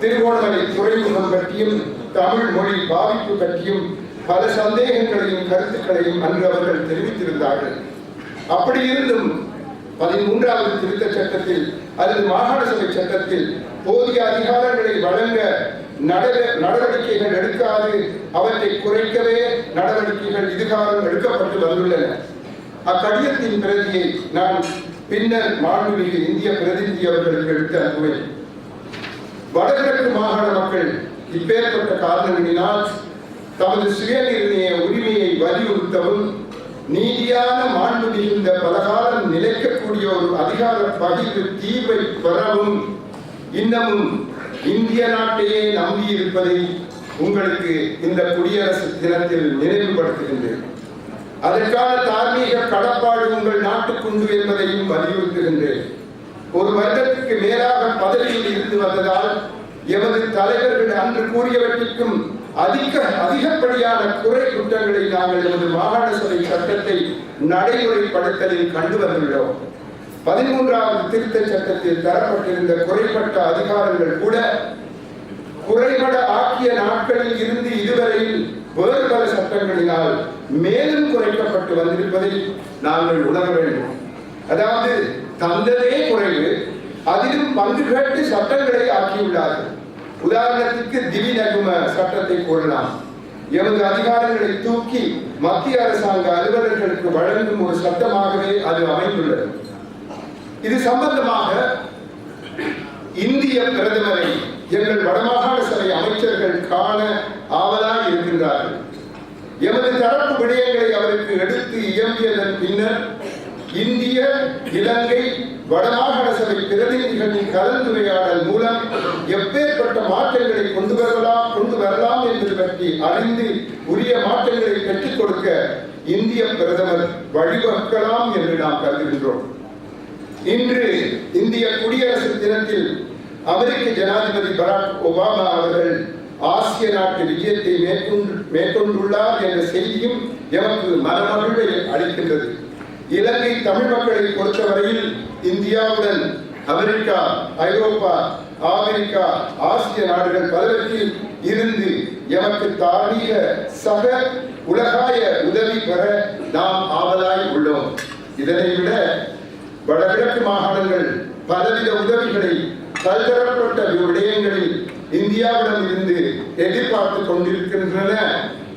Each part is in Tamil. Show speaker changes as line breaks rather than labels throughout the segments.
திருவோணமலை துறைமுகம் பற்றியும் தமிழ் மொழி பாதிப்பு பற்றியும் பல சந்தேகங்களையும் கருத்துக்களையும் அன்று அவர்கள் தெரிவித்திருந்தார்கள். அப்படி இருந்தும் பதிமூன்றாவது திருத்த சட்டத்தில் அல்லது மாகாண சபை சட்டத்தில் போதிய அதிகாரங்களை வழங்க நடவடிக்கைகள் எடுக்காது அவற்றை குறைக்கவே நடவடிக்கைகள் இதுகாலம் எடுக்கப்பட்டு வந்துள்ளன. அக்கடிதத்தின் பிரதியை நான் பின்னர் மாண்புமிகு இந்திய பிரதிநிதி அவர்களுக்கு எடுத்து அனுப்புவேன். வடகிழக்கு மாகாண மக்கள் இப்பேற்பட்ட காரணங்களினால் தமது சுயநிர்ணய உரிமையை வலியுறுத்தவும் நீதியான மாண்பு மிகுந்த பலகாலம் நிலைக்கக்கூடிய ஒரு அதிகார பகிர்வு தீர்வை பெறவும் இன்னமும் இந்திய நாட்டையே நம்பியிருப்பதை உங்களுக்கு இந்த குடியரசு தினத்தில் நினைவுபடுத்துகின்றேன். அதற்கான தார்மீக கடப்பாடு உங்கள் நாட்டுக்குண்டு என்பதையும் வலியுறுத்துகின்றேன். ஒரு வருடத்துக்கு மேலாக பதவியில் இருந்து வந்ததால் எமது தலைவர்கள் அன்று கூறியவற்றிற்கும் அதிக அதிகப்படியான குறை குற்றங்களை நாங்கள் எமது மாகாண சபை சட்டத்தை நடைமுறைப்படுத்தலில் கண்டு வந்துள்ளோம். பதிமூன்றாவது திருத்த சட்டத்தில் தரப்பட்டிருந்த குறைப்பட்ட அதிகாரங்கள் கூட குறைபட ஆக்கிய நாட்களில் இருந்து இதுவரையில் வேறு பல சட்டங்களினால் மேலும் குறைக்கப்பட்டு வந்திருப்பதை நாங்கள் உணர வேண்டும். அதாவது தந்ததே குறைவு அதிலும் பங்கு கேட்டு சட்டங்களை ஆக்கியுள்ளார்கள். உதாரணத்துக்கு திவி நகும சட்டத்தை கூறலாம். எமது அதிகாரங்களை தூக்கி மத்திய அரசாங்க அலுவலர்களுக்கு வழங்கும் ஒரு சட்டமாகவே அது அமைந்துள்ளது. இது சம்பந்தமாக இந்திய பிரதமரை எங்கள் வடமாகாண சபை அமைச்சர்கள் காண ஆவலாக இருக்கின்றார்கள். எமது தரப்பு விடயங்களை அவருக்கு எடுத்து இயம்பியதன் பின்னர் இந்திய இலங்கை வடமாகாண சபை பிரதிநிதிகளின் கலந்துரையாடல் மூலம் எப்பேற்பட்ட மாற்றங்களை கொண்டு வரலாம் கொண்டு வரலாம் என்பது பற்றி அறிந்து உரிய மாற்றங்களை பெற்றுக் கொடுக்க இந்திய பிரதமர் வழிவகுக்கலாம் என்று நாம் கருதுகின்றோம். இன்று இந்திய குடியரசு தினத்தில் அமெரிக்க ஜனாதிபதி பராக் ஒபாமா அவர்கள் ஆசிய நாட்டு விஜயத்தை மேற்கொண்டு மேற்கொண்டுள்ளார் என்ற செய்தியும் எமக்கு மனமகிழ்வை அளிக்கின்றது. இலங்கை தமிழ் மக்களை பொறுத்தவரையில் இந்தியாவுடன் அமெரிக்கா ஐரோப்பா ஆப்பிரிக்கா ஆசிய நாடுகள் பலவற்றில் இருந்து எமக்கு தார்மீக சக உலகாய உதவி பெற நாம் ஆவலாய் உள்ளோம். இதனை விட வடகிழக்கு மாகாணங்கள் பலவித உதவிகளை பல்தரப்பட்ட விடயங்களில் இந்தியாவிடம் இருந்து எதிர்பார்த்து கொண்டிருக்கின்றன.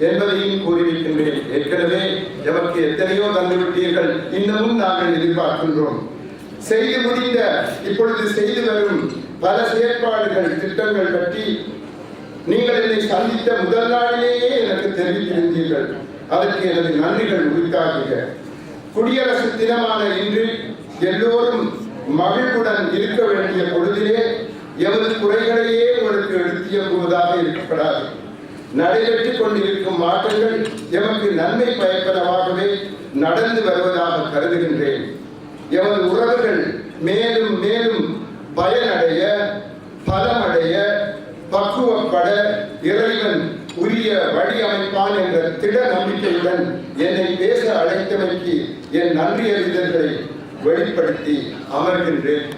என்பதையும் கூறியிருக்கின்றேன். ஏற்கனவே எவருக்கு எத்தனையோ தந்துவிட்டீர்கள் இன்னமும் நாங்கள் எதிர்பார்க்கின்றோம். செய்து முடிந்த இப்பொழுது செய்து வரும் பல செயற்பாடுகள் திட்டங்கள் பற்றி நீங்கள் என்னை சந்தித்த முதல் நாளிலேயே எனக்கு தெரிவித்திருந்தீர்கள். அதற்கு எனது நன்றிகள் உரித்தாகுக. குடியரசு தினமான இன்று எல்லோரும் மகிழ்வுடன் இருக்க வேண்டிய பொழுதிலே எமது குறைகளையே உங்களுக்கு எடுத்தியம்புவதாக இருக்கப்படாது. நடைபெற்றுக் கொண்டிருக்கும் மாற்றங்கள் எமக்கு நன்மை பயப்பதவாகவே நடந்து வருவதாக கருதுகின்றேன். எமது உறவுகள் மேலும் மேலும் பயனடைய பலமடைய பக்குவப்பட இறைவன் உரிய வழி அமைப்பான் என்ற திட நம்பிக்கையுடன் என்னை பேச அழைத்தமைக்கு என் நன்றி அறிதல்களை வெளிப்படுத்தி அமர்கின்றேன்.